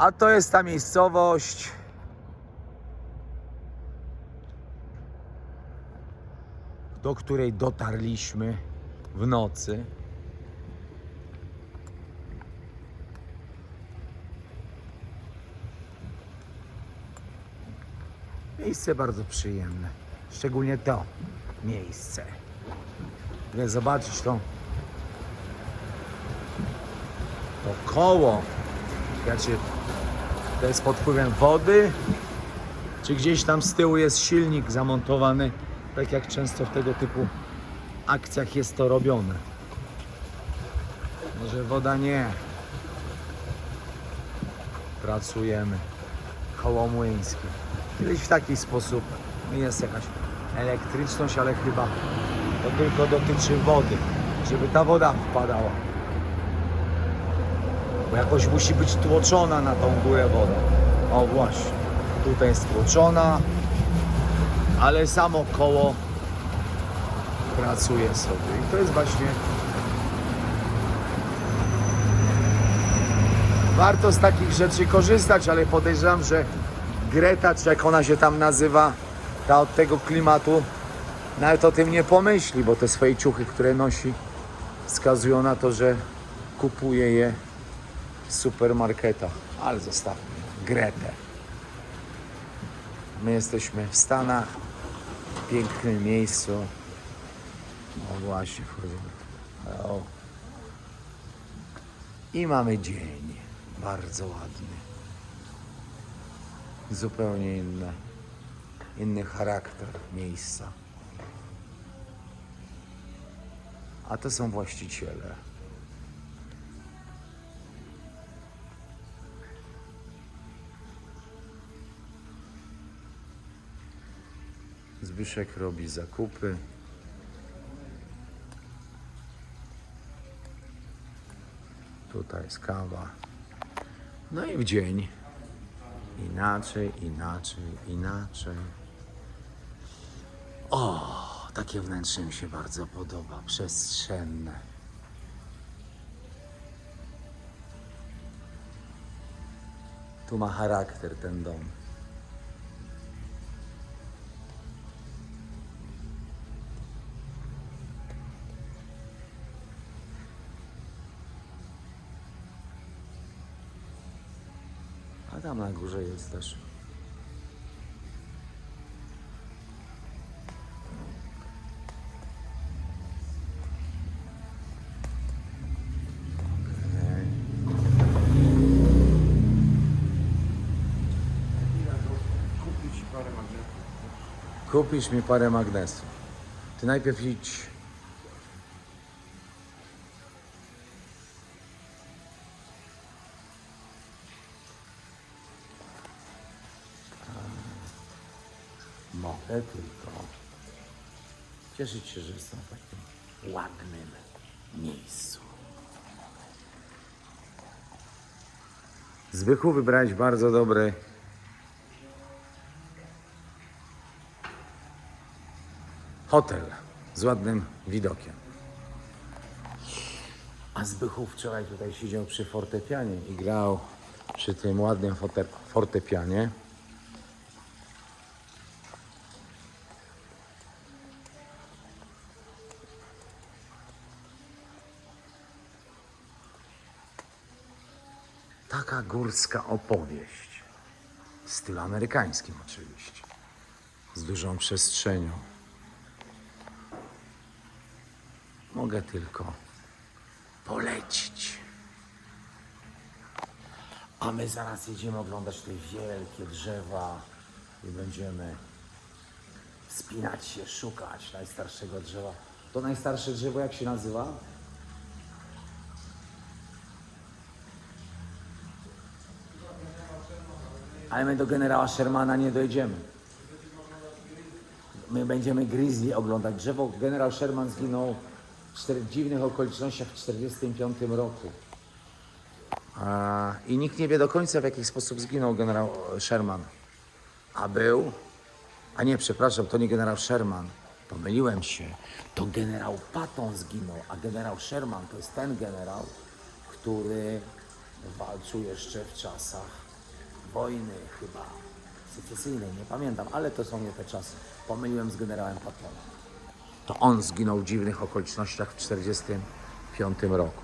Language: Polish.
A to jest ta miejscowość. Do której dotarliśmy w nocy. Miejsce bardzo przyjemne. Szczególnie to miejsce. Jak zobaczyć to, to koło. Znaczy, to jest pod wpływem wody, czy gdzieś tam z tyłu jest silnik zamontowany, tak jak często w tego typu akcjach jest to robione. Może woda nie. Pracujemy. Koło młyńskie. Kiedyś w taki sposób jest jakaś elektryczność, ale chyba to tylko dotyczy wody, żeby ta woda wpadała. Bo jakoś musi być tłoczona na tą górę woda. O właśnie, tutaj jest tłoczona, ale samo koło pracuje sobie. I to jest właśnie warto z takich rzeczy korzystać, ale podejrzewam, że Greta, czy jak ona się tam nazywa, ta od tego klimatu, nawet o tym nie pomyśli, bo te swoje ciuchy, które nosi, wskazują na to, że kupuje je supermarketach. Ale zostawmy Gretę. My jesteśmy w Stanach, w pięknym miejscu. O właśnie, wchodzimy. O. I mamy dzień. Bardzo ładny. Zupełnie inny, inny charakter miejsca. A to są właściciele. Zbyszek robi zakupy. Tutaj jest kawa. No i w dzień. Inaczej, inaczej, inaczej. O, takie wnętrze mi się bardzo podoba. Przestrzenne. Tu ma charakter ten dom. Tam na górze jest też. Kupisz mi parę magnesów. Ty najpierw idź. Mogę tylko cieszyć się, że jestem w takim ładnym miejscu. Zbychu wybrałeś bardzo dobry hotel z ładnym widokiem. A Zbychów wczoraj tutaj siedział przy fortepianie i grał przy tym ładnym fortepianie. Taka górska opowieść. W stylu amerykańskim oczywiście. Z dużą przestrzenią. Mogę tylko polecić. A my zaraz jedziemy oglądać te wielkie drzewa i będziemy wspinać się, szukać najstarszego drzewa. To najstarsze drzewo jak się nazywa? Ale my do generała Shermana nie dojdziemy. My będziemy Grizzly oglądać. Drzewo generał Sherman zginął w dziwnych okolicznościach w 1945 roku. I nikt nie wie do końca, w jaki sposób zginął generał Sherman. A był, a nie, przepraszam, to nie generał Sherman. Pomyliłem się. To generał Patton zginął, a generał Sherman to jest ten generał, który walczył jeszcze w czasach wojny chyba secesyjnej, nie pamiętam, ale to są nie te czasy. Pomyliłem z generałem Patonem. To on zginął w dziwnych okolicznościach w 1945 roku.